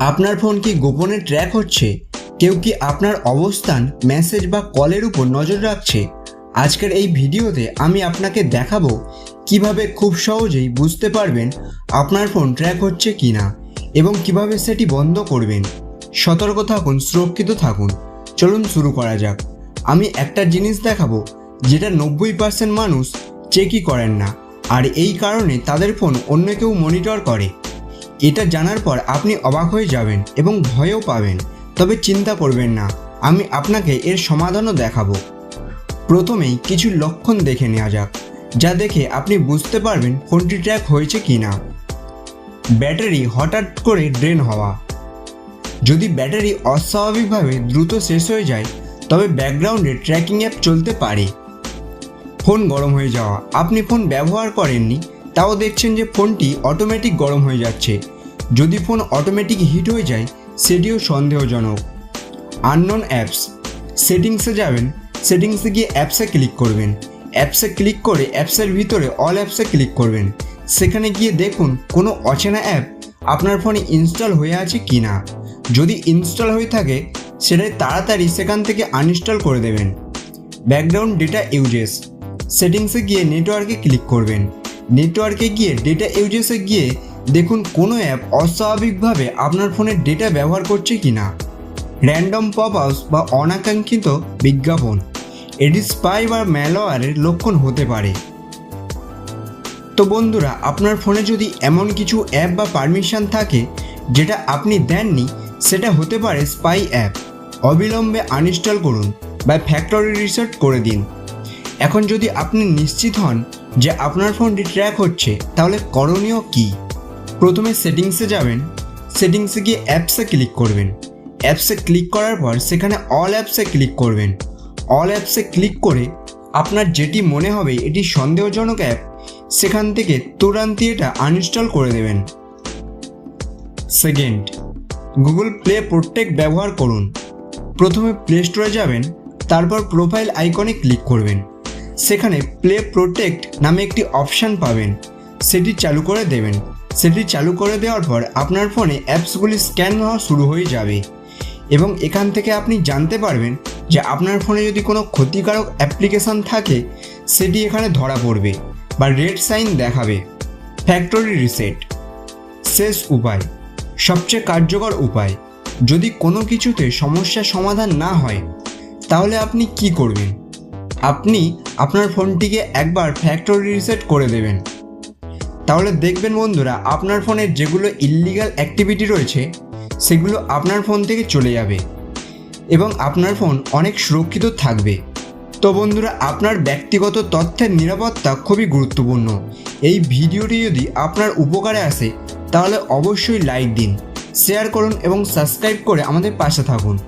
আপনার ফোন কি গোপনে ট্র্যাক হচ্ছে? কেউ কি আপনার অবস্থান মেসেজ বা কলের উপর নজর রাখছে? আজকের এই ভিডিওতে আমি আপনাকে দেখাবো কীভাবে খুব সহজেই বুঝতে পারবেন আপনার ফোন ট্র্যাক হচ্ছে কি না এবং কীভাবে সেটি বন্ধ করবেন। সতর্ক থাকুন, সুরক্ষিত থাকুন। চলুন শুরু করা যাক। আমি একটা জিনিস দেখাবো, যেটা নব্বই পার্সেন্ট মানুষ চেকই করেন না। আর এই কারণে তাদের ফোন অন্য কেউ মনিটর করে। এটা জানার পর আপনি অবাক হয়ে যাবেন এবং ভয়ও পাবেন। তবে চিন্তা করবেন না, আমি আপনাকে এর সমাধানও দেখাবো। প্রথমেই কিছু লক্ষণ দেখে নেওয়া যাক, যা দেখে আপনি বুঝতে পারবেন ফোনটি ট্র্যাক হয়েছে কি না ব্যাটারি হঠাৎ করে ড্রেন হওয়া। যদি ব্যাটারি অস্বাভাবিকভাবে দ্রুত শেষ হয়ে যায়, তবে ব্যাকগ্রাউন্ডে ট্র্যাকিং অ্যাপ চলতে পারে। ফোন গরম হয়ে যাওয়া। আপনি ফোন ব্যবহার করেননি তাও দেখছেন যে ফোনটি অটোমেটিক গরম হয়ে যাচ্ছে। যদি ফোন অটোমেটিক হিট হয়ে যায়, সেটিও সন্দেহজনক। আননোন অ্যাপস সেটিংসে যাবেন সেটিংসে গিয়ে অ্যাপসে ক্লিক করবেন। অ্যাপসে ক্লিক করে অ্যাপসের ভিতরে অল অ্যাপসে ক্লিক করবেন। সেখানে গিয়ে দেখুন, কোনো অচেনা অ্যাপ আপনার ফোনে ইনস্টল হয়ে আছে কি না যদি ইনস্টল হয়ে থাকে সেটাই তাড়াতাড়ি সেখান থেকে আনইনস্টল করে দেবেন। ব্যাকগ্রাউন্ড ডেটা ইউজেস সেটিংসে গিয়ে নেটওয়ার্কে ক্লিক করবেন। নেটওয়ার্কে গিয়ে ডেটা ইউজেসে গিয়ে দেখুন কোনো অ্যাপ অস্বাভাবিকভাবে আপনার ফোনের ডেটা ব্যবহার করছে কি না র্যান্ডম পপ বা অনাকাঙ্ক্ষিত বিজ্ঞাপন। এটি স্পাই বা ম্যালওয়ারের লক্ষণ হতে পারে। তো বন্ধুরা, আপনার ফোনে যদি এমন কিছু অ্যাপ বা পারমিশন থাকে, যেটা আপনি দেননি, সেটা হতে পারে স্পাই অ্যাপ অবিলম্বে আনইনস্টল করুন বা ফ্যাক্টরি রিসেট করে দিন। এখন যদি আপনি নিশ্চিত হন যে আপনার ফোনটি ট্র্যাক হচ্ছে, তাহলে করণীয় কী? প্রথমে সেটিংসে যাবেন সেটিংসে গিয়ে অ্যাপসে ক্লিক করবেন। অ্যাপসে ক্লিক করার পর সেখানে অল অ্যাপসে ক্লিক করবেন। অল অ্যাপসে ক্লিক করে আপনার যেটি মনে হবে এটি সন্দেহজনক অ্যাপ সেখান থেকে তুরান্তি এটা আনইনস্টল করে দেবেন। সেকেন্ড গুগল প্লে প্রোটেক্ট ব্যবহার করুন। প্রথমে প্লে স্টোরে যাবেন, তারপর প্রোফাইল আইকনে ক্লিক করবেন। সেখানে প্লে প্রোটেক্ট নামে একটি অপশান পাবেন। সেটি চালু করে দেবেন। সেটি চালু করে দেওয়ার পর আপনার ফোনে অ্যাপসগুলি স্ক্যান হওয়া শুরু হয়ে যাবে। এবং এখান থেকে আপনি জানতে পারবেন যে আপনার ফোনে যদি কোনো ক্ষতিকারক অ্যাপ্লিকেশান থাকে, সেটি এখানে ধরা পড়বে বা রেড সাইন দেখাবে। ফ্যাক্টরি রিসেট শেষ উপায়। সবচেয়ে কার্যকর উপায়। যদি কোনো কিছুতে সমস্যার সমাধান না হয়, তাহলে আপনি কি করবেন? আপনি আপনার ফোনটিকে একবার ফ্যাক্টরি রিসেট করে দেবেন। তাহলে দেখবেন বন্ধুরা, আপনার ফোনের যেগুলো ইল্লিগাল অ্যাক্টিভিটি রয়েছে, সেগুলো আপনার ফোন থেকে চলে যাবে এবং আপনার ফোন অনেক সুরক্ষিত থাকবে। তো বন্ধুরা, আপনার ব্যক্তিগত তথ্যের নিরাপত্তা খুবই গুরুত্বপূর্ণ। এই ভিডিওটি যদি আপনার উপকারে আসে, তাহলে অবশ্যই লাইক দিন শেয়ার করুন এবং সাবস্ক্রাইব করে আমাদের পাশে থাকুন।